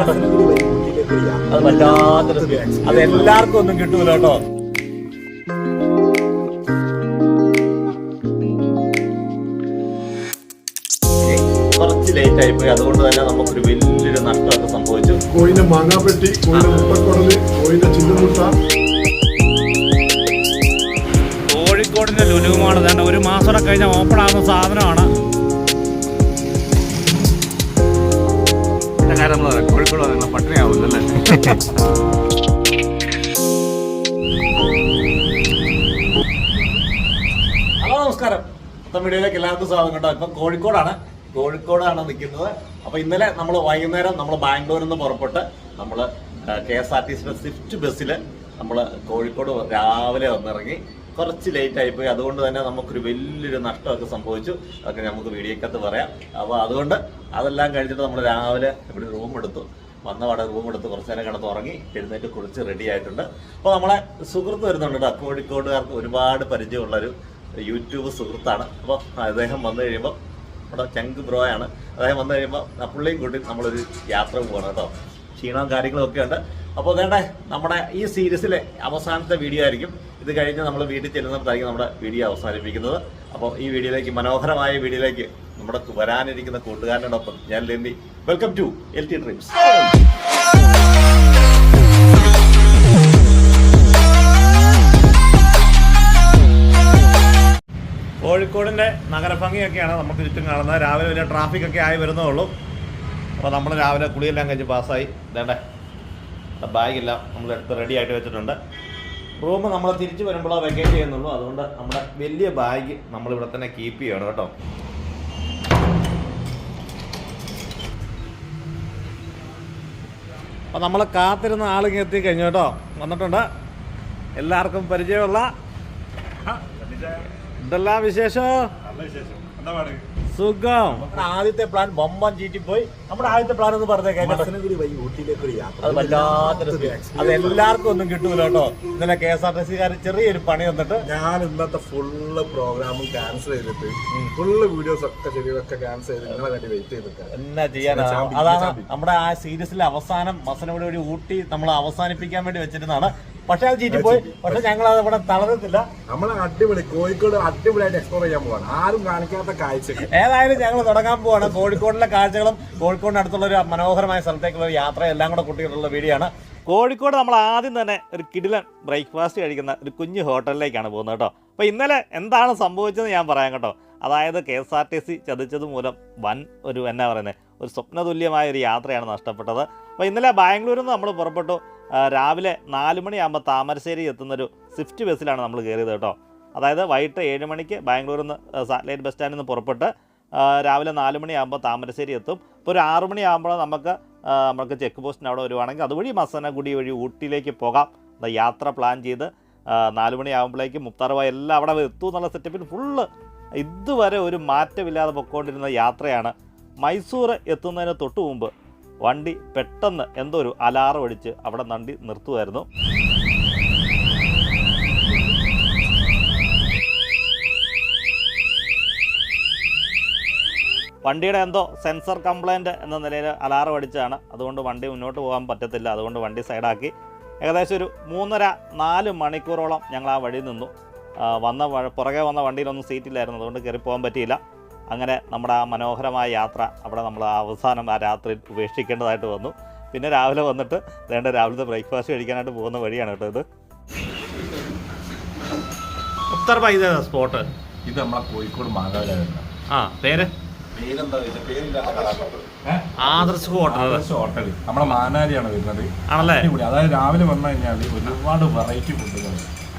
അത് വല്ലാത്തൊരു. അത് എല്ലാവർക്കും ഒന്നും കിട്ടൂല കേട്ടോ. കുറച്ച് ലേറ്റ് ആയി പോയി. അതുകൊണ്ട് തന്നെ നമുക്കൊരു വലിയൊരു നഷ്ടമൊക്കെ സംഭവിച്ചു. കോഴിന്റെ മാങ്ങാപ്പെട്ടി കോഴിന്റെ മുട്ടക്കുടൽ കോഴിന്റെ ചിന്തമുട്ട കോഴിക്കോടിന്റെ ലുലുവുമാണ്. തന്നെ ഒരു മാസം കഴിഞ്ഞാൽ ഓപ്പൺ ആകുന്ന സാധനമാണ്. കാര്യം നമ്മൾ പറയാം കോഴിക്കോട് ഹലോ നമസ്കാരം. മൊത്തം വീഡിയോയിലേക്ക് എല്ലാവർക്കും സ്വാഗതം കേട്ടോ. ഇപ്പം കോഴിക്കോടാണ്. കോഴിക്കോടാണ് നിൽക്കുന്നത്. അപ്പൊ ഇന്നലെ നമ്മൾ വൈകുന്നേരം നമ്മൾ ബാംഗ്ലൂരിൽ നിന്ന് പുറപ്പെട്ട് നമ്മൾ കെ എസ് ആർ ടി സിയുടെ സ്വിഫ്റ്റ് ബസ്സിൽ നമ്മൾ കോഴിക്കോട് രാവിലെ വന്നിറങ്ങി കുറച്ച് ലേറ്റ് ആയിപ്പോയി അതുകൊണ്ട് തന്നെ നമുക്കൊരു വലിയൊരു നഷ്ടമൊക്കെ സംഭവിച്ചു. അതൊക്കെ നമുക്ക് വീഡിയോക്കകത്ത് പറയാം. അപ്പോൾ അതുകൊണ്ട് അതെല്ലാം കഴിഞ്ഞിട്ട് നമ്മൾ രാവിലെ ഇവിടെ റൂം എടുത്തു. വന്ന പാടെ റൂം എടുത്ത് കുറച്ച് നേരം കിടന്ന് ഉറങ്ങി എഴുന്നേറ്റ് കുളിച്ച് റെഡി ആയിട്ടുണ്ട്. അപ്പോൾ നമ്മളെ സുഹൃത്ത് വരുന്നുണ്ട് കേട്ടോ. കോഴിക്കോടുകാർക്ക് ഒരുപാട് പരിചയമുള്ളൊരു യൂട്യൂബ് സുഹൃത്താണ്. അപ്പോൾ അദ്ദേഹം വന്നു കഴിയുമ്പോൾ നമ്മുടെ ചങ്ക് ബ്രോയാണ്. അദ്ദേഹം വന്നു കഴിയുമ്പോൾ പുള്ളിയും കൂട്ടി നമ്മളൊരു യാത്ര പോകണം കേട്ടോ. ക്ഷീണവും കാര്യങ്ങളും ഒക്കെ ഉണ്ട്. അപ്പോൾ വേണ്ടേ നമ്മുടെ ഈ സീരീസിലെ അവസാനത്തെ വീഡിയോ ആയിരിക്കും. ഇത് കഴിഞ്ഞ് നമ്മൾ വീട്ടിൽ ചെല്ലുന്നിടത്തായിരിക്കും നമ്മുടെ വീഡിയോ അവസാനിപ്പിക്കുന്നത്. അപ്പോൾ ഈ വീഡിയോയിലേക്ക് മനോഹരമായ വീഡിയോയിലേക്ക് നമ്മുടെ വരാനിരിക്കുന്ന കൂട്ടുകാരനോടൊപ്പം ഞാൻ Lenny welcome to L T dreams കോഴിക്കോടിന്റെ നഗരഭംഗിയൊക്കെയാണ് നമുക്ക് ചുറ്റും കാണുന്നത്. രാവിലെ വലിയ ട്രാഫിക് ഒക്കെ ആയി വരുന്നേ ഉള്ളൂ. അപ്പോൾ നമ്മൾ രാവിലെ കുളിയെല്ലാം കഴിച്ച് പാസ്സായി. വേണ്ടേ ബാഗെല്ലാം നമ്മൾ എടുത്ത് റെഡി ആയിട്ട് വെച്ചിട്ടുണ്ട്. റൂം നമ്മൾ തിരിച്ച് വരുമ്പോൾ വെക്കേറ്റ് ചെയ്യുന്നുള്ളൂ. അതുകൊണ്ട് നമ്മുടെ വലിയ ബാഗ് നമ്മൾ ഇവിടെ തന്നെ കീപ്പ് ചെയ്യണം കേട്ടോ. അപ്പോൾ നമ്മൾ കാത്തിരുന്ന ആളിങ്ങ് എത്തി കഴിഞ്ഞു കേട്ടോ. വന്നിട്ടുണ്ട്. എല്ലാവർക്കും പരിചയമുള്ള എന്തെല്ലാം വിശേഷം? സുഖം. ആദ്യത്തെ പ്ലാൻ ബൊമ്പൻ ചീറ്റി പോയി. നമ്മുടെ ആദ്യത്തെ പ്ലാൻ എന്ന് പറഞ്ഞേക്കാം അത് എല്ലാവർക്കും ഒന്നും കിട്ടൂല കേട്ടോ. ഇന്നലെ കെ എസ് ആർ ടി സിക്കാർ ചെറിയൊരു പണി വന്നിട്ട് ഞാൻ ഇന്നത്തെ ഫുള്ള് പ്രോഗ്രാമും ക്യാൻസൽ ചെയ്തിട്ട് ഫുള്ള് വീഡിയോസ് ഒക്കെ ശരിയൊക്കെ ക്യാൻസൽ ചെയ്ത് നിങ്ങളെ വേണ്ടി വെയിറ്റ് ചെയ്തിട്ട്. എന്നാ ചെയ്യാനാ? അതാണ് നമ്മുടെ ആ സീരീസിലെ അവസാനം മസനോട് വഴി ഊട്ടി നമ്മൾ അവസാനിപ്പിക്കാൻ വേണ്ടി വെച്ചിരുന്നതാണ്. പക്ഷെ അത് ചീറ്റിപ്പോയി പക്ഷെ ഞങ്ങൾ അത് ഇവിടെ തളർന്നില്ല നമ്മൾ അടിപൊളി കോഴിക്കോട് അടിപൊളിയായിട്ട് എക്സ്പ്ലോർ ചെയ്യാൻ പോവാണ്. ആരും കാണിക്കാത്ത കാഴ്ച ഏതായാലും ഞങ്ങൾ തുടങ്ങാൻ പോവാണ്. കോഴിക്കോടിലെ കാഴ്ചകളും കോഴിക്കോടിന് അടുത്തുള്ള ഒരു മനോഹരമായ സ്ഥലത്തേക്കുള്ള ഒരു യാത്ര എല്ലാം കൂടെ കുട്ടികളുള്ള വീഡിയോ ആണ്. കോഴിക്കോട് നമ്മൾ ആദ്യം തന്നെ ഒരു കിടിലൻ ബ്രേക്ക്ഫാസ്റ്റ് കഴിക്കുന്ന ഒരു കുഞ്ഞു ഹോട്ടലിലേക്കാണ് പോകുന്നത് കേട്ടോ. അപ്പോൾ ഇന്നലെ എന്താണ് സംഭവിച്ചത് ഞാൻ പറയാം കേട്ടോ. അതായത് K S R T C ചതിച്ചത് മൂലം വൻ ഒരു എന്നാ പറയുന്നത് ഒരു സ്വപ്നതുല്യമായ ഒരു യാത്രയാണ് നഷ്ടപ്പെട്ടത്. അപ്പോൾ ഇന്നലെ ബാംഗ്ലൂരിൽ നിന്ന് നമ്മൾ പുറപ്പെട്ടു. രാവിലെ നാല് മണിയാകുമ്പോൾ താമരശ്ശേരി എത്തുന്നൊരു സ്വിഫ്റ്റ് ബസ്സിലാണ് നമ്മൾ കയറിയത് കേട്ടോ. അതായത് വൈകിട്ട് ഏഴ് മണിക്ക് ബാംഗ്ലൂരിൽ നിന്ന് സാറ്റലൈറ്റ് ബസ് സ്റ്റാൻഡിൽ നിന്ന് പുറപ്പെട്ട് രാവിലെ നാല് മണിയാകുമ്പോൾ താമരശ്ശേരി എത്തും. ഇപ്പോൾ ഒരു ആറ് മണിയാകുമ്പോൾ നമുക്ക് നമുക്ക് ചെക്ക് പോസ്റ്റിന് അവിടെ വരുവാണെങ്കിൽ അതുവഴി മസനഗുഡി വഴി ഊട്ടിയിലേക്ക് പോകാം. യാത്ര പ്ലാൻ ചെയ്ത് നാല് മണിയാകുമ്പോഴേക്കും മുത്താറുവായ എല്ലാം അവിടെ എത്തും എന്നുള്ള സെറ്റപ്പിൽ ഫുള്ള് ഇതുവരെ ഒരു മാറ്റമില്ലാതെ പൊക്കോണ്ടിരുന്ന യാത്രയാണ്. മൈസൂർ എത്തുന്നതിന് തൊട്ട് മുമ്പ് വണ്ടി പെട്ടെന്ന് എന്തോ ഒരു അലാറം അടിച്ച് അവിടെ നണ്ടി നിർത്തുമായിരുന്നു വണ്ടിയുടെ എന്തോ സെൻസർ കംപ്ലൈന്റ് എന്ന നിലയിൽ അലാറം അടിച്ചാണ്. അതുകൊണ്ട് വണ്ടി മുന്നോട്ട് പോകാൻ പറ്റത്തില്ല. അതുകൊണ്ട് വണ്ടി സൈഡാക്കി. ഏകദേശം ഒരു മൂന്നര നാല് മണിക്കൂറോളം ഞങ്ങൾ ആ വഴി നിന്നു. വന്ന പുറകെ വന്ന വണ്ടിയിലൊന്നും സീറ്റില്ലായിരുന്നു. അതുകൊണ്ട് കയറി പോകാൻ പറ്റിയില്ല. അങ്ങനെ നമ്മുടെ ആ മനോഹരമായ യാത്ര അവിടെ നമ്മൾ ആ അവസാനം ആ രാത്രി ഉപേക്ഷിക്കേണ്ടതായിട്ട് വന്നു. പിന്നെ രാവിലെ വന്നിട്ട് വേണ്ട രാവിലത്തെ ബ്രേക്ക്ഫാസ്റ്റ് കഴിക്കാനായിട്ട് പോകുന്ന വഴിയാണ് കേട്ടോ ഇത്. ഉത്തർ പൈത സ്പോട്ട് ഇത് നമ്മളെ കോഴിക്കോട് മാതാവിലാണ് ആ പേര്? ആദർശ് ഹോട്ടൽ. ഹോട്ടൽ. നമ്മളെ മാനാരിയാണ് വരുന്നത്. ആണല്ലേ? അതായത് രാവിലെ വന്നു കഴിഞ്ഞാൽ ഒരുപാട് വെറൈറ്റി ഫുഡുകൾ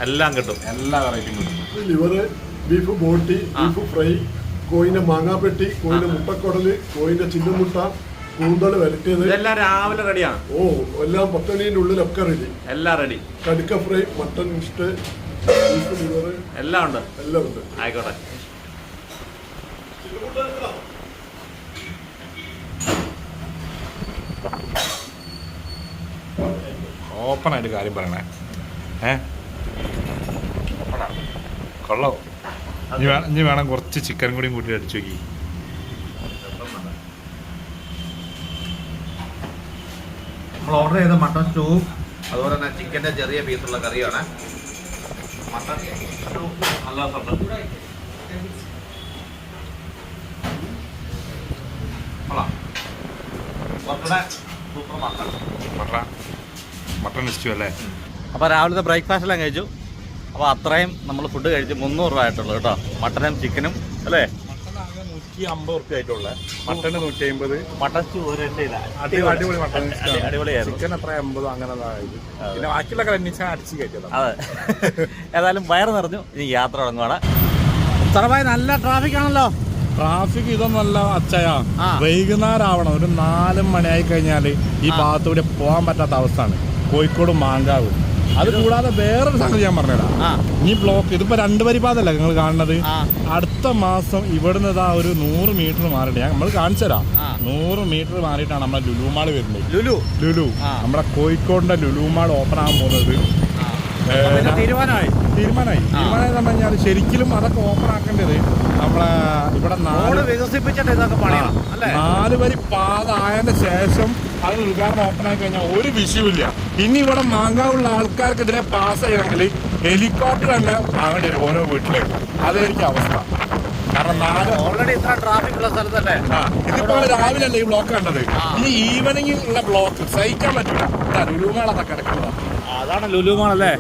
എല്ലാം കിട്ടും. എല്ലാ വെറൈറ്റിയും കിട്ടും ലിവർ ബീഫ് ബോട്ടി ബീഫ് ഫ്രൈ കോഴിന്റെ മാങ്ങാപ്പെട്ടി കോഴിന്റെ മുട്ടക്കുടൽ കോഴിന്റെ ചിന്നമുട്ട കൂന്തൽ വരട്ടിയത്. ഇതെല്ലാം രാവിലെ റെഡിയാണ് ഓ എല്ലാം പത്തണീന്റെ ഉള്ളിലൊക്കെ റെഡി എല്ലാം റെഡി കടുക്ക ഫ്രൈ മട്ടൺ ഇഷ്ട ബീഫ് എല്ലാം ഉണ്ട്. എല്ലാം ഉണ്ട്. ആയിക്കോട്ടെ. ഓപ്പൺ ആയിട്ട് കാര്യം പറയണേ. ഏ? കൊള്ളോ. ഇനി വേണം ഇനി വേണം കുറച്ച് ചിക്കൻ കൂടി കൂട്ടി അടിച്ചു നോക്കി. നമ്മൾ ഓർഡർ ചെയ്ത മട്ടൺ സ്റ്റൂ അതുപോലെ തന്നെ ചിക്കന്റെ ചെറിയ പീസുള്ള കറിയാണ്. മട്ടൺ സ്റ്റൂ നല്ല സൂപ്പർ മട്ടൺ മട്ടൺ സ്റ്റൂ അല്ലേ? അപ്പോൾ രാവിലത്തെ ബ്രേക്ക്ഫാസ്റ്റ് എല്ലാം കഴിച്ചു. അപ്പോൾ അത്രയും നമ്മൾ ഫുഡ് കഴിച്ച് മുന്നൂറ് രൂപ ആയിട്ടുള്ളൂ കേട്ടോ. മട്ടനും ചിക്കനും അല്ലേ? മട്ടൺ നൂറ്റി അമ്പത് റുപ്യ ആയിട്ടുള്ള. മട്ടൺ നൂറ്റി അമ്പത് മട്ടൻ സ്റ്റൂ അടിപൊളി മട്ടൺ അടി- അടിപൊളിയായിരുന്നു. ചിക്കൻ അത്ര അമ്പത് അങ്ങനെ പിന്നെ ബാക്കിയുള്ള കലഞ്ഞിച്ചാൽ അടിച്ച് കയറ്റിയതാണ് അതെ. ഏതായാലും വയറ് നിറഞ്ഞു. ഇനി യാത്ര തുടങ്ങുവാണ്. സർവായി നല്ല ട്രാഫിക് ആണല്ലോ. ട്രാഫിക് ഇതൊന്നല്ല അച്ചയാ. ആ. വൈകുന്നേരം ആവണം ഒരു നാല് മണിയായി കഴിഞ്ഞാൽ ഈ ഭാഗത്തൂടെ പോകാൻ പറ്റാത്ത അവസ്ഥയാണ്. കോഴിക്കോട് മാങ്കാവ്. അത് കൂടാതെ വേറൊരു സംഗതി ഞാൻ പറഞ്ഞുതരാം. ഈ ബ്ലോക്ക് ഇതിപ്പോ രണ്ട് വരിപാതല്ല നിങ്ങൾ കാണുന്നത്? അടുത്ത മാസം ഇവിടുന്ന് ഇതാ ഒരു നൂറ് മീറ്റർ മാറിയിട്ട് ഞാൻ നമ്മൾ കാണിച്ചു തരാം. നൂറ് മീറ്റർ മാറിയിട്ടാണ് നമ്മുടെ ലുലുമാൾ വരുന്നത്. ലുലു? ലുലു. നമ്മുടെ കോഴിക്കോടിന്റെ ലുലുമാൾ ഓപ്പൺ ആകാൻ പോകുന്നത്. തീരുമാനമായി. തീരുമാനമായി. തീരുമാനം എന്ന് പറഞ്ഞാൽ ശരിക്കും അതൊക്കെ ഓപ്പൺ ആക്കേണ്ടത് നമ്മളെ ഇവിടെ നാല് വികസിപ്പിച്ചിട്ട് ഇതൊക്കെ പണിയണം അല്ലേ? നാല് വരി പാത ആയതിന്റെ ശേഷം അത് ഉദ്ഘാടനം ഓപ്പൺ ആയി കഴിഞ്ഞാൽ ഒരു വിഷയമില്ല ഇനി ഇവിടെ മാങ്കാവുള്ള ആൾക്കാർക്ക് ഇതിനെ പാസ് ചെയ്യണമെങ്കിൽ ഹെലികോപ്റ്റർ തന്നെ വാങ്ങേണ്ടി വരും ഓരോ വീട്ടിലേക്ക്. അതായിരിക്കും അവസ്ഥ. കാരണം നാല് ഓൾറെഡി ഇത്ര ട്രാഫിക് ഉള്ള സ്ഥലത്തല്ലേ? ഇതിപ്പോ രാവിലെ അല്ലേ ഈ ബ്ലോക്ക് കണ്ടത്? ഇനി ഈവനിങ് ഉള്ള ബ്ലോക്ക് സഹിക്കാൻ പറ്റില്ല ലുലുമാളൊക്കെ കിടക്കുന്നത് അതാണ് ലുലുമാണല്ലേ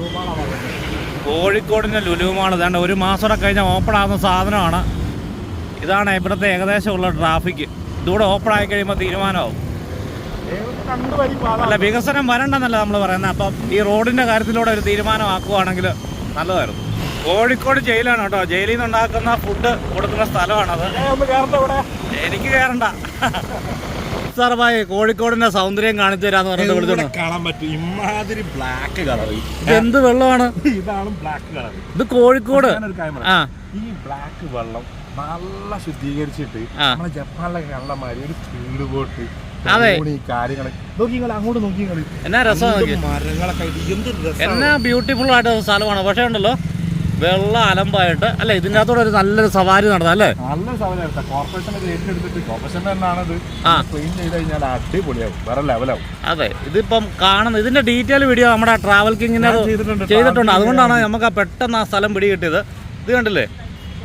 കോഴിക്കോടിന്റെ ലുലുമാണ് ഇതാണ്ട് ഒരു മാസം കഴിഞ്ഞാൽ ഓപ്പൺ ആകുന്ന സാധനമാണ്. ഇതാണ് ഇവിടുത്തെ ഏകദേശമുള്ള ട്രാഫിക് ഇതുകൂടെ ഓപ്പൺ ആയി കഴിയുമ്പോൾ തീരുമാനമാവും. അല്ല വികസനം വരണ്ടെന്നല്ല നമ്മൾ പറയുന്നത്. അപ്പം ഈ റോഡിന്റെ കാര്യത്തിലൂടെ ഒരു തീരുമാനമാക്കുവാണെങ്കിൽ നല്ലതായിരുന്നു. കോഴിക്കോട് ജയിലാണ് കേട്ടോ. ജയിലിൽ നിന്ന് ഉണ്ടാക്കുന്ന ഫുഡ് കൊടുക്കുന്ന സ്ഥലമാണത്. എനിക്ക് കയറണ്ട സാർ ഭായി കോഴിക്കോടിന്റെ സൗന്ദര്യം കാണിച്ചു തരാന്ന് പറഞ്ഞിട്ട് കാണാൻ പറ്റും? ഇമാതിരി ബ്ലാക്ക് കളർ ഇത് എന്ത് വെള്ളമാണ്? ഇതാണ് ബ്ലാക്ക് കളർ ഇത് കോഴിക്കോട്. ഈ ബ്ലാക്ക് വെള്ളം നല്ല ശുദ്ധീകരിച്ചിട്ട്. നമ്മളെ ജപ്പാനിലെ കള്ളമാരി ഒരു ചൂട് ബോട്ട് അതെ. എന്നാ രസമാണ് എന്നാ ബ്യൂട്ടിഫുൾ ആയിട്ട് സ്ഥലമാണ്. പക്ഷേ ഉണ്ടല്ലോ വെള്ള അലമ്പായിട്ട് അല്ലെ? ഇതിന്റെ അകത്തോടെ ഒരു നല്ലൊരു സവാരി നടത്താം അല്ലേ? നല്ല സവാരി കോർപ്പറേഷൻ ഏറ്റെടുത്തിട്ട് ആ. ക്ലീൻ ചെയ്ത് കഴിഞ്ഞാൽ അടിപൊളിയാവും. വേറെ ലെവലാവും അതെ. ഇതിപ്പം കാണുന്ന ഇതിന്റെ ഡീറ്റെയിൽ വീഡിയോ നമ്മുടെ ട്രാവൽ കിങ്ങിനെ ചെയ്തിട്ടുണ്ട്. ചെയ്തിട്ടുണ്ട്. അതുകൊണ്ടാണ് നമുക്ക് ആ പെട്ടെന്ന് ആ സ്ഥലം പിടികിട്ടിയത്. ഇത് കണ്ടില്ലേ?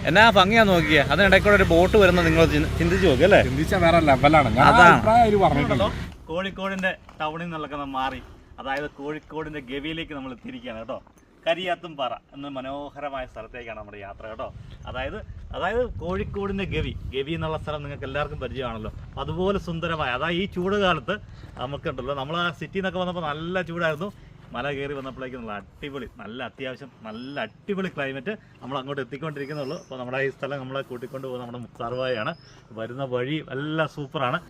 എന്നാ ഭംഗിയാ നോക്കിയേ. അതിനിടയ്ക്കൂടെ ഒരു ബോട്ട് വരുന്നത് നിങ്ങൾ ചിന്തിച്ചു നോക്കി അല്ലേ? ചിന്തിച്ചാൽ വേറെ ലെവലാണ് ഞാൻ അതാണ്. കോഴിക്കോടിന്റെ ടൗണിൽ നിന്നൊക്കെ നമ്മൾ മാറി. അതായത് കോഴിക്കോടിന്റെ ഗവിയിലേക്ക് നമ്മൾ എത്തിയിരിക്കുകയാണ് കേട്ടോ. കരിയാത്തും പാറ എന്ന മനോഹരമായ സ്ഥലത്തേക്കാണ് നമ്മുടെ യാത്ര കേട്ടോ. അതായത് അതായത് കോഴിക്കോടിന്റെ ഗവി. ഗവി എന്നുള്ള സ്ഥലം നിങ്ങൾക്ക് എല്ലാവർക്കും പരിചയമാണല്ലോ. അതുപോലെ സുന്ദരമായ അതായത് ഈ ചൂട് കാലത്ത് നമുക്കുണ്ടല്ലോ. നമ്മൾ ആ സിറ്റിയിൽ നിന്നൊക്കെ വന്നപ്പോൾ നല്ല ചൂടായിരുന്നു. മല കയറി വന്നപ്പോഴേക്കും നല്ല അടിപൊളി നല്ല അത്യാവശ്യം നല്ല അടിപൊളി ക്ലൈമറ്റ് നമ്മൾ അങ്ങോട്ട് എത്തിക്കൊണ്ടിരിക്കുന്നുള്ളൂ. അപ്പോൾ നമ്മുടെ ഈ സ്ഥലം നമ്മളെ കൂട്ടിക്കൊണ്ട് പോകുന്ന നമ്മുടെ മുക്താർവായാണ് വരുന്ന വഴി എല്ലാം സൂപ്പറാണ്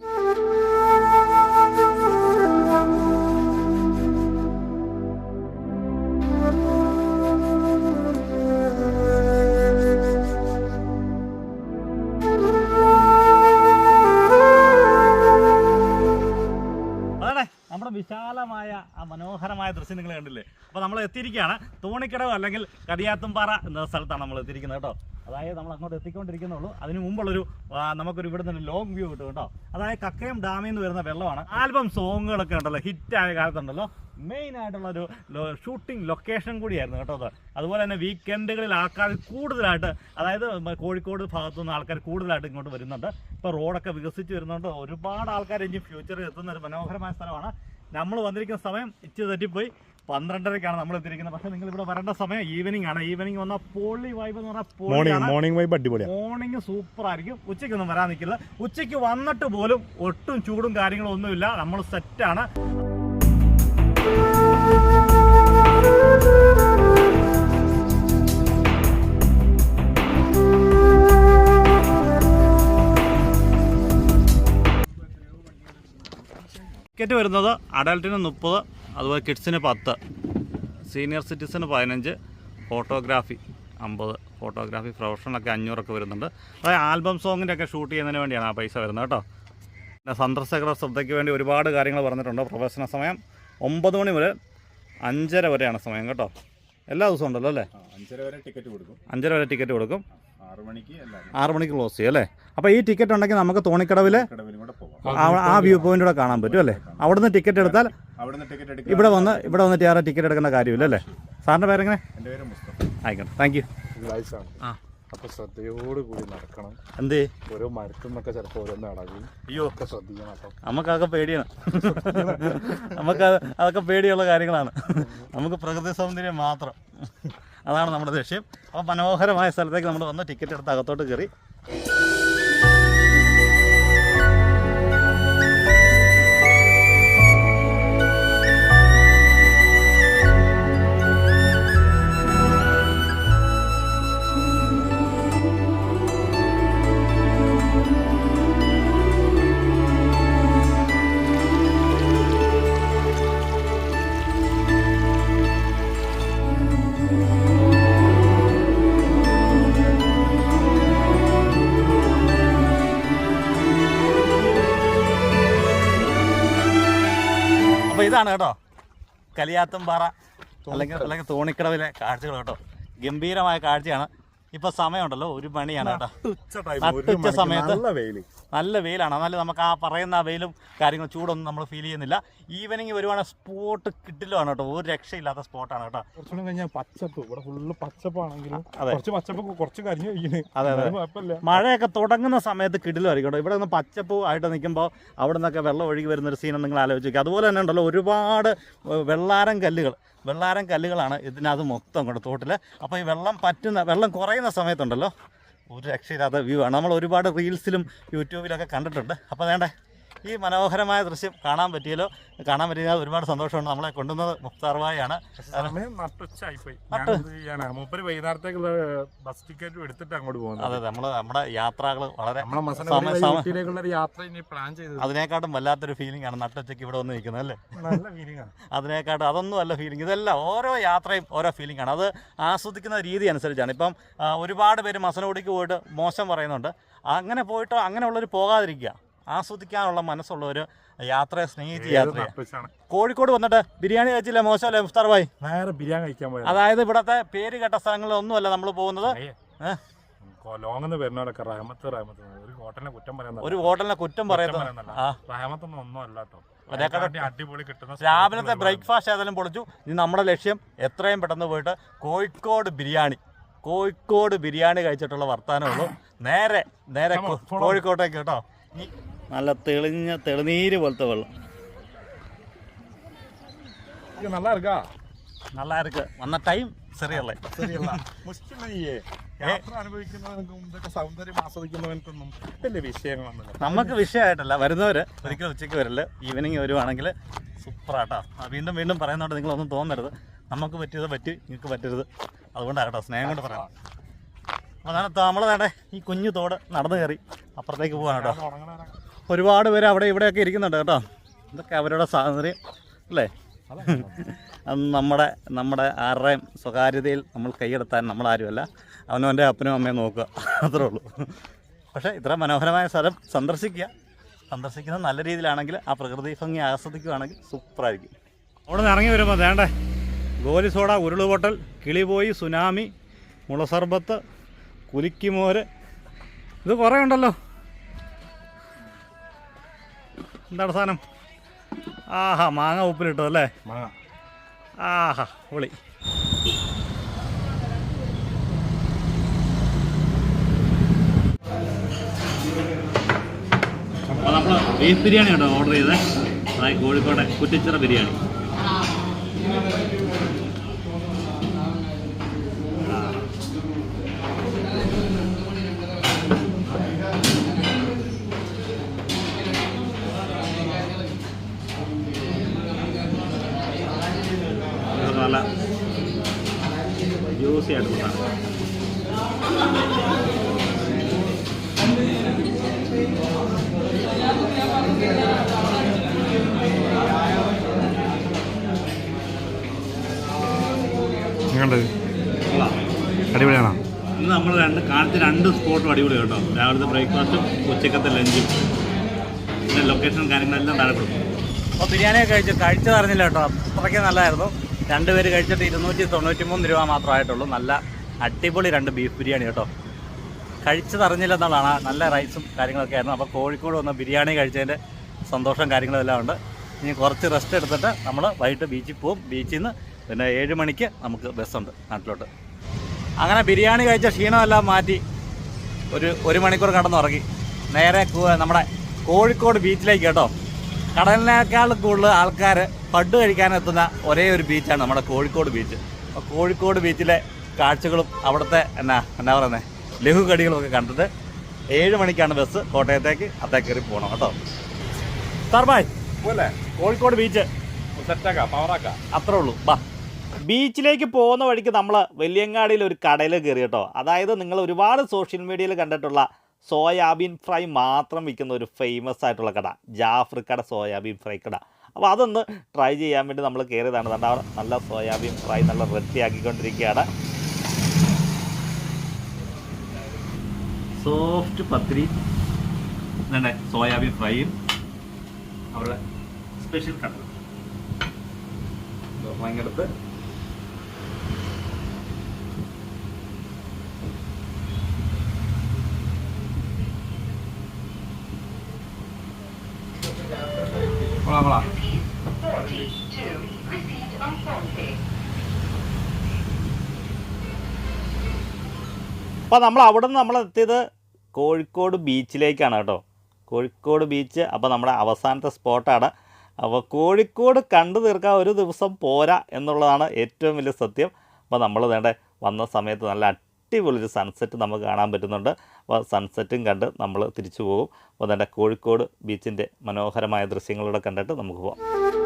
വിശാലമായ ആ മനോഹരമായ ദൃശ്യം നിങ്ങൾ കണ്ടില്ലേ? അപ്പോൾ നമ്മൾ എത്തിയിരിക്കുകയാണ്. തോണിക്കടവ് അല്ലെങ്കിൽ കരിയാത്തുംപാറ എന്ന സ്ഥലത്താണ് നമ്മൾ എത്തിയിരിക്കുന്നത് കേട്ടോ. അതായത് നമ്മൾ അങ്ങോട്ട് എത്തിക്കൊണ്ടിരിക്കുന്നുള്ളൂ അതിന് മുമ്പുള്ളൊരു നമുക്കൊരു ഇവിടെ നിന്ന് ലോങ് വ്യൂ കിട്ടും കേട്ടോ. അതായത് കക്കയം ഡാമിൽ നിന്ന് വരുന്ന വെള്ളമാണ്. ആൽബം സോങ്ങുകളൊക്കെ ഉണ്ടല്ലോ ആയ കാലത്തുണ്ടല്ലോ. മെയിൻ ആയിട്ടുള്ള ഒരു ഷൂട്ടിംഗ് ലൊക്കേഷൻ കൂടിയായിരുന്നു കേട്ടോ അത്. അതുപോലെ തന്നെ വീക്കെൻഡുകളിൽ ആൾക്കാർ കൂടുതലായിട്ട് അതായത് കോഴിക്കോട് ഭാഗത്തു നിന്ന് ആൾക്കാർ കൂടുതലായിട്ട് ഇങ്ങോട്ട് വരുന്നുണ്ട്. ഇപ്പോൾ റോഡൊക്കെ വികസിച്ച് വരുന്നുണ്ട്. ഒരുപാട് ആൾക്കാർ ഇനി ഫ്യൂച്ചറിൽ എത്തുന്ന ഒരു മനോഹരമായ സ്ഥലമാണ്. നമ്മൾ വന്നിരിക്കുന്ന സമയം ഇച്ചിരി തെറ്റിപ്പോയി. പന്ത്രണ്ടരക്കാണ് നമ്മൾ എത്തിയിരിക്കുന്നത്. പക്ഷേ നിങ്ങൾ ഇവിടെ വരേണ്ട സമയം ഈവനിങ് ആണ്. ഈവനിങ് വന്ന പോളി വൈബ് എന്ന് പറഞ്ഞാൽ മോർണിംഗ് മോർണിംഗ് വൈബ് അടിപൊളിയാണ്. മോർണിംഗ് സൂപ്പർ ആയിരിക്കും. ഉച്ചയ്ക്കൊന്നും വരാൻ നിൽക്കില്ല. ഉച്ചയ്ക്ക് വന്നിട്ട് പോലും ഒട്ടും ചൂടും കാര്യങ്ങളും ഒന്നുമില്ല നമ്മൾ സെറ്റാണ് ടിക്കറ്റ് വരുന്നത് അഡൽട്ടിന് മുപ്പത് അതുപോലെ കിഡ്സിന് പത്ത് സീനിയർ സിറ്റിസന് പതിനഞ്ച് ഫോട്ടോഗ്രാഫി അമ്പത് ഫോട്ടോഗ്രാഫി പ്രൊഫഷണലൊക്കെ അഞ്ഞൂറൊക്കെ വരുന്നുണ്ട്. അതായത് ആൽബം സോങ്ങിന്റെ ഒക്കെ ഷൂട്ട് ചെയ്യുന്നതിന് വേണ്ടിയാണ് ആ പൈസ വരുന്നത് കേട്ടോ. പിന്നെ സന്ദർശകരുടെ ശ്രദ്ധയ്ക്ക് വേണ്ടി ഒരുപാട് കാര്യങ്ങൾ പറഞ്ഞിട്ടുണ്ട്. പ്രവേശന സമയം ഒമ്പത് മണി മുതൽ അഞ്ചര വരെയാണ് സമയം കേട്ടോ. എല്ലാ ദിവസവും ഉണ്ടല്ലോ അല്ലേ? അഞ്ചര വരെ ടിക്കറ്റ് കൊടുക്കും. അഞ്ചര വരെ ടിക്കറ്റ് കൊടുക്കും. ആറ് മണിക്ക് എല്ലാവരും. ആറ് മണിക്ക് ക്ലോസ് ചെയ്യും അല്ലേ? അപ്പോൾ ഈ ടിക്കറ്റ് ഉണ്ടെങ്കിൽ നമുക്ക് തോണിക്കടവിൽ ആ- വ്യൂ പോയിന്റ് കൂടെ കാണാൻ പറ്റും അല്ലേ? അവിടുന്ന് ടിക്കറ്റ് എടുത്താൽ അവിടുന്ന് ടിക്കറ്റ് എടുക്കുക. ഇവിടെ വന്ന് ഇവിടെ വന്നിട്ട് ആരാ ടിക്കറ്റ് എടുക്കേണ്ട കാര്യമില്ല അല്ലേ? സാറിന്റെ പേരെങ്ങനെ? ആയിക്കോട്ടെ. താങ്ക് യു ആ. അപ്പൊ ശ്രദ്ധയോട് കൂടി നടക്കണം. എന്തേ? ഓരോ മരത്തുനിന്നൊക്കെ ചിലപ്പോ ഓരോന്ന് അടകും അയ്യോ. ഒക്കെ ശ്രദ്ധിക്കണം കേട്ടോ. നമുക്കൊക്കെ പേടിയാണ്. നമുക്ക് അതൊക്കെ പേടിയുള്ള കാര്യങ്ങളാണ്. നമുക്ക് പ്രകൃതി സൗന്ദര്യം മാത്രം. അതാണ് നമ്മുടെ ലക്ഷ്യം. അപ്പോൾ മനോഹരമായ സ്ഥലത്തേക്ക് നമ്മൾ വന്ന് ടിക്കറ്റ് എടുത്ത് അകത്തോട്ട് കയറി. ഇതാണ് കേട്ടോ. കലിയാത്തമ്പാറ അല്ലെങ്കിൽ അല്ലെങ്കിൽ തോണിക്കടവിലെ കാഴ്ചകൾ കേട്ടോ. ഗംഭീരമായ കാഴ്ചയാണ്. ഇപ്പൊ സമയമുണ്ടല്ലോ. ഒരു മണിയാണ് കേട്ടോ. സമയത്ത് നല്ല വെയിൽ നല്ല വെയിലാണ്. എന്നാലും നമുക്ക് ആ പറയുന്ന ആ വെയിലും കാര്യങ്ങളും ചൂടൊന്നും നമ്മൾ ഫീൽ ചെയ്യുന്നില്ല. ഈവനിങ് വരുവാണെങ്കിൽ സ്പോട്ട് കിട്ടില്ലാണ് കേട്ടോ. ഒരു രക്ഷയില്ലാത്ത സ്പോട്ടാണ് കേട്ടോ. കുറച്ചുകൂടെ കഴിഞ്ഞാൽ പച്ചപ്പ്. ഇവിടെ ഫുള്ള് പച്ചപ്പാണെങ്കിലും അതെ. കുറച്ച് പച്ചപ്പ് കുറച്ച് കരിഞ്ഞു അതെ, അതെ. മഴയൊക്കെ തുടങ്ങുന്ന സമയത്ത് കിടിലുമായിരിക്കും കേട്ടോ. ഇവിടെ നിന്ന് പച്ചപ്പ് ആയിട്ട് നിൽക്കുമ്പോൾ അവിടെ നിന്നൊക്കെ വെള്ളം ഒഴുകി വരുന്ന ഒരു സീനാണ് നിങ്ങൾ ആലോചിച്ച് നോക്കുക അതുപോലെ തന്നെ ഉണ്ടല്ലോ ഒരുപാട് വെള്ളാരം കല്ലുകൾ. വെള്ളാരം കല്ലുകളാണ് ഇതിനകത്ത് മൊത്തം കൊണ്ട് തോട്ടിൽ അപ്പോൾ ഈ വെള്ളം പറ്റുന്ന വെള്ളം കുറയുന്ന സമയത്തുണ്ടല്ലോ ഒരു രക്ഷയില്ലാത്ത വ്യൂ ആണ്. നമ്മൾ ഒരുപാട് റീൽസിലും യൂട്യൂബിലൊക്കെ കണ്ടിട്ടുണ്ട്. അപ്പോൾ വേണ്ടേ? ഈ മനോഹരമായ ദൃശ്യം കാണാൻ പറ്റിയല്ലോ. കാണാൻ പറ്റിയാൽ ഒരുപാട് സന്തോഷമുണ്ട് നമ്മളെ കൊണ്ടുവന്നത് മുക്താർവായാണ് മൂപ്പര് ബസ് ടിക്കറ്റ് എടുത്തിട്ട് അങ്ങോട്ട് പോകുന്നത്. അതെ നമ്മൾ നമ്മുടെ യാത്രകൾ വളരെ അതിനെക്കാട്ടും വല്ലാത്തൊരു ഫീലിംഗ് ആണ് നട്ടുച്ചയ്ക്ക് ഇവിടെ വന്ന് നിൽക്കുന്നത് അല്ലേ? അതിനേക്കാട്ടും അതൊന്നും അല്ല ഫീലിംഗ് ഇതെല്ലാം ഓരോ യാത്രയും ഓരോ ഫീലിംഗ് ആണ്. അത് ആസ്വദിക്കുന്ന രീതി അനുസരിച്ചാണ്. ഇപ്പം ഒരുപാട് പേര് മസനോടിക്ക് പോയിട്ട് മോശം പറയുന്നുണ്ട്. അങ്ങനെ പോയിട്ട് അങ്ങനെയുള്ളവർ പോകാതിരിക്കുക. ആസ്വദിക്കാനുള്ള മനസ്സുള്ള യാത്രയെ സ്നേഹിച്ച് യാത്ര സ്നേഹിച്ച യാത്ര കോഴിക്കോട് വന്നിട്ട് ബിരിയാണി കഴിച്ചില്ല? മോശമല്ലേ മുസ്താർ ഭായി? നേരെ ബിരിയാണി കഴിക്കാൻ പോയി അതായത് ഇവിടത്തെ പേര് കേട്ട സ്ഥലങ്ങളിലൊന്നുമല്ല നമ്മൾ പോകുന്നത്? ലോങ്ങെന്ന് വരുന്നവരൊക്കെ റഹമത്ത് റഹമത്ത്. ഒരു ഹോട്ടലിനെ കുറ്റം പറയാൻ ഒരു ഹോട്ടലിനെ കുറ്റം പറയുന്നത്. റഹമത്തൊന്നും ഒന്നും അല്ല കേട്ടോ അടിപൊളി കിട്ടുന്ന രാവിലത്തെ ബ്രേക്ക്ഫാസ്റ്റ് ഏതായാലും പൊളിച്ചു. ഇനി നമ്മുടെ ലക്ഷ്യം എത്രയും പെട്ടെന്ന് പോയിട്ട് കോഴിക്കോട് ബിരിയാണി. കോഴിക്കോട് ബിരിയാണി കഴിച്ചിട്ടുള്ള വർത്താനമുള്ളൂ നേരെ നേരെ. കോഴിക്കോട്ടേക്ക് കേട്ടോ. നല്ല തെളിഞ്ഞ തെളിനീര് പോലത്തെ വെള്ളം. நல்லா இருக்கு വന്ന ടൈം ശരിയല്ലേ യാത്ര നമുക്ക് വിഷയമായിട്ടല്ല വരുന്നവര് ഒരിക്കലും ഉച്ചയ്ക്ക് വരില്ല. ഈവനിങ് വരുവാണെങ്കിൽ സൂപ്പറാട്ടോ. വീണ്ടും വീണ്ടും പറയുന്നതുകൊണ്ട് നിങ്ങളൊന്നും തോന്നരുത്. നമുക്ക് പറ്റിയത് പറ്റി നിങ്ങൾക്ക് പറ്റരുത്. അതുകൊണ്ടാകട്ടോ സ്നേഹം കൊണ്ട് പറയാം. അതാണ് നമ്മൾ ഈ കുഞ്ഞു തോട് നടന്നു കയറി അപ്പുറത്തേക്ക് പോകാൻ കേട്ടോ ഒരുപാട് പേര് അവിടെ ഇവിടെയൊക്കെ ഇരിക്കുന്നുണ്ട് കേട്ടോ. ഇതൊക്കെ അവരുടെ സ്വാതന്ത്ര്യം അല്ലേ? നമ്മുടെ നമ്മുടെ ആരുടെയും സ്വകാര്യതയിൽ നമ്മൾ കൈയെടുത്താൻ നമ്മളാരുമല്ല അവനവന്റെ അപ്പനും അമ്മയും നോക്കുക. അത്രേ ഉള്ളൂ. പക്ഷേ ഇത്ര മനോഹരമായ സ്ഥലം സന്ദർശിക്കുക. സന്ദർശിക്കുന്നത് നല്ല രീതിയിലാണെങ്കിൽ ആ പ്രകൃതി ഭംഗി ആസ്വദിക്കുകയാണെങ്കിൽ സൂപ്പറായിരിക്കും. അവിടെ നിന്ന് ഇറങ്ങി വരുമ്പോൾ വേണ്ടേ ഗോലി സോഡ ഉരുളുപൊട്ടൽ കിളിപോയി സുനാമി മുളസർബത്ത് കുലിക്കിമോര് ഇത് കുറേ ഉണ്ടല്ലോ. എന്താണ് സാധനം? ആഹാ മാങ്ങ ഉപ്പിലിട്ടു അല്ലേ? മാങ്ങ. ആഹാ പൊളി നമ്മൾ ബീഫ് ബിരിയാണി കേട്ടോ ഓർഡർ ചെയ്തത് അതായത് കോഴിക്കോട്ടെ കുറ്റിച്ചിറ ബിരിയാണി ഇത് നല്ല ജ്യൂസി ആയിട്ടുള്ള സാധനം കൊള്ളാം അടിപൊളിയാണോ? ഇന്ന് നമ്മൾ രണ്ട് കാണത്തെ രണ്ട് സ്പോട്ടും അടിപൊളി കേട്ടോ. രാവിലത്തെ ബ്രേക്ക്ഫാസ്റ്റും ഉച്ചക്കത്തെ ലഞ്ചും. പിന്നെ ലൊക്കേഷനും കാര്യങ്ങളെല്ലാം താഴെ കൊടുക്കും അപ്പോൾ ബിരിയാണിയൊക്കെ കഴിച്ചു അറിഞ്ഞില്ല കേട്ടോ. അത്രയ്ക്ക് നല്ലതായിരുന്നു. രണ്ടുപേര് കഴിച്ചിട്ട് ഇരുന്നൂറ്റി തൊണ്ണൂറ്റി മൂന്ന് രൂപ മാത്രമായിട്ടുള്ളൂ നല്ല അടിപൊളി രണ്ട് ബീഫ് ബിരിയാണി കേട്ടോ. കഴിച്ചതറിഞ്ഞില്ല എന്നുള്ളതാണ്. നല്ല റൈസും കാര്യങ്ങളൊക്കെ ആയിരുന്നു. അപ്പോൾ കോഴിക്കോട് വന്ന് ബിരിയാണി കഴിച്ചതിന്റെ സന്തോഷം കാര്യങ്ങളെല്ലാം ഉണ്ട്. ഇനി കുറച്ച് റെസ്റ്റ് എടുത്തിട്ട് നമ്മൾ വൈകിട്ട് ബീച്ചിൽ പോവും. ബീച്ചിൽ നിന്ന് പിന്നെ ഏഴ് മണിക്ക് നമുക്ക് ബസ്സുണ്ട് നാട്ടിലോട്ട്. അങ്ങനെ ബിരിയാണി കഴിച്ച ക്ഷീണമെല്ലാം മാറ്റി ഒരു ഒരു മണിക്കൂർ കടന്നുറങ്ങി. നേരെ നമ്മുടെ കോഴിക്കോട് ബീച്ചിലേക്ക് കേട്ടോ. കടലിനേക്കാൾ കൂടുതൽ ആൾക്കാർ ഫഡ് കഴിക്കാനെത്തുന്ന ഒരേ ഒരു ബീച്ചാണ് നമ്മുടെ കോഴിക്കോട് ബീച്ച്. അപ്പോൾ കോഴിക്കോട് ബീച്ചിലെ കാഴ്ചകളും അവിടുത്തെ എന്നാ എന്നാ പറയുന്നത് ലഘുകടികളും ഒക്കെ കണ്ടിട്ട് ഏഴ് മണിക്കാണ് ബസ് കോട്ടയത്തേക്ക് അത്തേ കയറി പോകണം കേട്ടോ. സാർബായ് പോലെ കോഴിക്കോട് ബീച്ച്. സെറ്റാക്കാം പവറാക്കാം അത്രേ ഉള്ളൂ. ബാ. ബീച്ചിലേക്ക് പോകുന്ന വഴിക്ക് നമ്മൾ വലിയങ്ങാടിയിൽ ഒരു കടയിൽ കയറി കേട്ടോ. അതായത് നിങ്ങൾ ഒരുപാട് സോഷ്യൽ മീഡിയയിൽ കണ്ടിട്ടുള്ള സോയാബീൻ ഫ്രൈ മാത്രം വിൽക്കുന്ന ഒരു ഫേമസ് ആയിട്ടുള്ള കട. ജാഫർ കട സോയാബീൻ ഫ്രൈ കട. അപ്പോൾ അതൊന്ന് ട്രൈ ചെയ്യാൻ വേണ്ടി നമ്മൾ കയറിയതാണ്. കണ്ട നല്ല സോയാബീൻ ഫ്രൈ നല്ല റെഡി ആക്കിക്കൊണ്ടിരിക്കുകയാണ് സോഫ്റ്റ് പത്രി ഇതന്നെ സോയാബീൻ ഫ്രൈയും അവരുടെ സ്പെഷ്യൽ കട. വാങ്ങിയെടുത്ത് കൊള്ളാം കൊള്ളാം അപ്പോൾ നമ്മൾ അവിടെ നിന്ന് നമ്മൾ എത്തിയത് കോഴിക്കോട് ബീച്ചിലേക്കാണ് കേട്ടോ. കോഴിക്കോട് ബീച്ച് അപ്പോൾ നമ്മുടെ അവസാനത്തെ സ്പോട്ടാണ് അപ്പോൾ കോഴിക്കോട് കണ്ടു തീർക്കാൻ ഒരു ദിവസം പോരാ എന്നുള്ളതാണ് ഏറ്റവും വലിയ സത്യം. അപ്പോൾ നമ്മൾ വേണ്ട വന്ന സമയത്ത് നല്ല അടിപൊളിയൊരു സൺസെറ്റ് നമുക്ക് കാണാൻ പറ്റുന്നുണ്ട്. അപ്പോൾ സൺസെറ്റും കണ്ട് നമ്മൾ തിരിച്ചു പോകും. അപ്പോൾ നേരെ കോഴിക്കോട് ബീച്ചിന്റെ മനോഹരമായ ദൃശ്യങ്ങളൂടെ കണ്ടിട്ട് നമുക്ക് പോകാം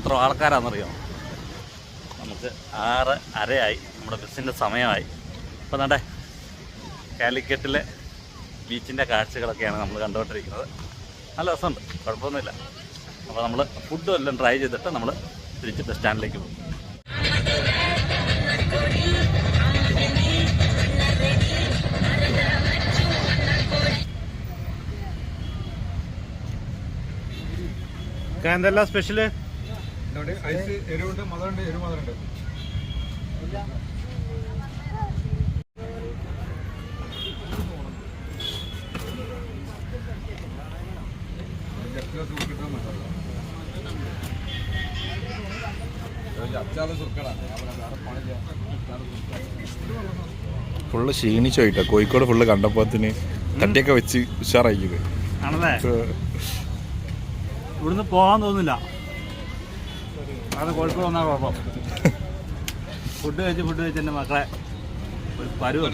മാത്രം ആൾക്കാരാണെന്നറിയോ? നമുക്ക് ആറ് അരയായി. നമ്മുടെ ബസ്സിന്റെ സമയമായി. അപ്പോൾ നടേ കാലിക്കറ്റിലെ ബീച്ചിന്റെ കാഴ്ചകളൊക്കെയാണ് നമ്മൾ കണ്ടുകൊണ്ടിരിക്കുന്നത്. നല്ല രസമുണ്ട്. കുഴപ്പമൊന്നുമില്ല. അപ്പോൾ നമ്മൾ ഫുഡും എല്ലാം ട്രൈ ചെയ്തിട്ട് നമ്മൾ തിരിച്ച് ബസ് സ്റ്റാൻഡിലേക്ക് പോകും. എന്തെല്ലാം സ്പെഷ്യൽ ഐസ് എരിവുണ്ട് എരിവ് ഫുള്ള് ക്ഷീണിച്ചു പോയിട്ടാ. കോഴിക്കോട് ഫുള്ള് കണ്ടപ്പോത്തിന് തട്ടിയൊക്കെ വെച്ച് ഉഷാറായിരിക്കും ആണല്ലേ? ഇവിടുന്ന് പോകാൻ തോന്നില്ല അത് കോഴിക്കോട് വന്നാൽ കുഴപ്പം. ഫുഡ് കഴിച്ച് ഫുഡ് കഴിച്ച് എന്റെ മക്കളെ ഒരു പരുവ.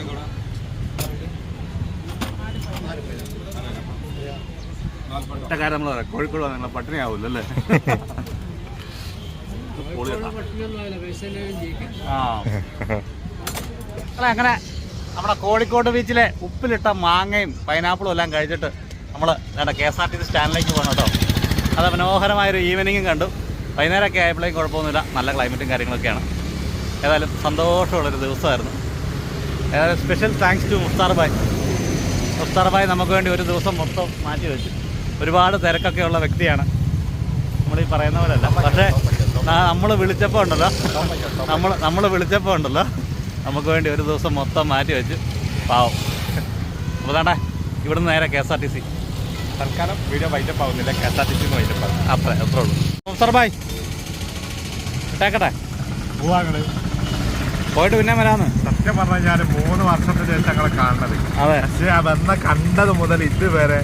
ഒറ്റക്കാരം നമ്മൾ പറയാം കോഴിക്കോട് വന്നാൽ പട്ടിണി ആവില്ല അല്ലേ പൊളി കേട്ടോ. ആ അങ്ങനെ നമ്മുടെ കോഴിക്കോട് ബീച്ചിലെ ഉപ്പിലിട്ട മാങ്ങയും പൈനാപ്പിളും എല്ലാം കഴിച്ചിട്ട് നമ്മൾ K S R T C സ്റ്റാൻഡിലേക്ക് പോകണം കേട്ടോ അത് മനോഹരമായൊരു ഈവനിങ്ങും കണ്ടു. വൈകുന്നേരമൊക്കെ ആയപ്പോഴേക്കും കുഴപ്പമൊന്നുമില്ല. നല്ല ക്ലൈമറ്റും കാര്യങ്ങളൊക്കെയാണ്. ഏതായാലും സന്തോഷമുള്ളൊരു ദിവസമായിരുന്നു. ഏതായാലും special thanks to Mustar bye Mustar bye നമുക്ക് വേണ്ടി ഒരു ദിവസം മൊത്തം മാറ്റി വെച്ചു. ഒരുപാട് തിരക്കൊക്കെ ഉള്ള വ്യക്തിയാണ്. നമ്മൾ ഈ പറയുന്ന പോലെയല്ല. പക്ഷേ നമ്മൾ വിളിച്ചപ്പോൾ ഉണ്ടല്ലോ. നമ്മൾ നമ്മൾ വിളിച്ചപ്പോൾ ഉണ്ടല്ലോ. നമുക്ക് വേണ്ടി ഒരു ദിവസം മൊത്തം മാറ്റി വെച്ചു. പാവം. അപ്പോൾ താണ്ടേ ഇവിടുന്ന് നേരെ K S R T C. തൽക്കാലം video വൈറ്റപ്പാവുന്നില്ല K S R T C വൈറ്റപ്പാവും അത്ര അത്രേ ഉള്ളൂ. മുസ്താർ ബായ് ഇട്ടേക്കട്ടെ പോവാങ്ങൾ. പോയിട്ട് പിന്നെ വരാന്ന്. സത്യം പറഞ്ഞാൽ ഞാൻ മൂന്ന് വർഷത്തിന് ശേഷം ഞങ്ങളെ കാണുന്നത്. അതെ. പക്ഷേ അതെന്ന കണ്ടത് മുതൽ ഇതുവരെ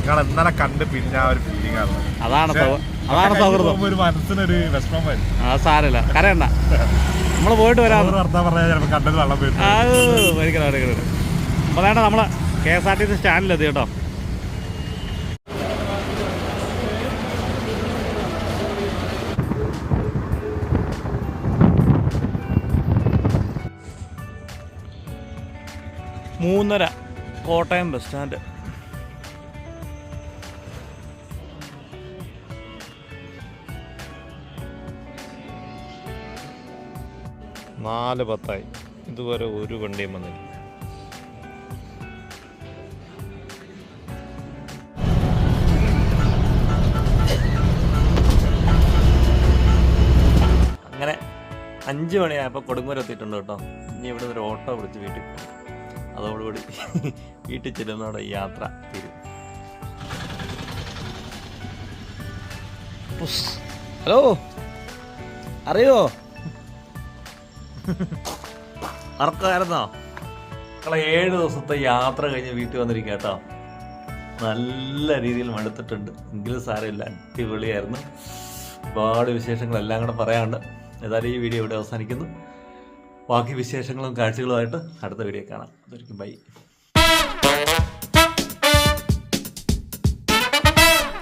ഞങ്ങൾ ഇന്നലെ കണ്ട് പിന്നെ ആ ഒരു ഫീലിംഗ് ആണ്. അതാണ് സൗ- അതാണ് സൗഹൃദം. ഒരു മനസ്സിനൊരു വിഷമം വരും. ആ സാരമില്ല. കരയണ്ട. നമ്മൾ പോയിട്ട് വരാം. ഒരു പറഞ്ഞാൽ ചിലപ്പോൾ കണ്ടത് വെള്ളം വരും. ആ വരിക്കണം വരിക്കണം അപ്പോൾ വേണ്ട നമ്മൾ K S R T C സ്റ്റാൻഡിലെത്തി കേട്ടോ. മൂന്നര കോട്ടയം ബസ് സ്റ്റാൻഡ്. നാല് പത്തായി. ഇതുവരെ ഒരു വണ്ടിയും വന്നില്ല. അങ്ങനെ അഞ്ച് മണിയായപ്പോൾ കൊടുങ്ങൂരെത്തിയിട്ടുണ്ട് കേട്ടോ. ഇനി ഇവിടെ ഒരു ഓട്ടോ പിടിച്ച് വീട്ടിൽ അതോടുകൂടി വീട്ടിൽ ചെല്ലുന്നതോടെ യാത്ര തീരും. ഹലോ? അറിയോ? അറക്കായിരുന്നോ മക്കളെ ഏഴ് ദിവസത്തെ യാത്ര കഴിഞ്ഞ് വീട്ടിൽ വന്നിരിക്കുക കേട്ടോ. നല്ല രീതിയിൽ മടുത്തിട്ടുണ്ട്. എങ്കിലും സാരമില്ല അടിപൊളിയായിരുന്നു. ഒരുപാട് വിശേഷങ്ങളെല്ലാം കൂടെ പറയാനുണ്ട്. ഏതായാലും ഈ വീഡിയോ ഇവിടെ അവസാനിക്കുന്നു. ബാക്കി വിശേഷങ്ങളും കാഴ്ചകളുമായിട്ട് അടുത്ത വീഡിയോ കാണാം. അതൊരിക്കും ബൈ.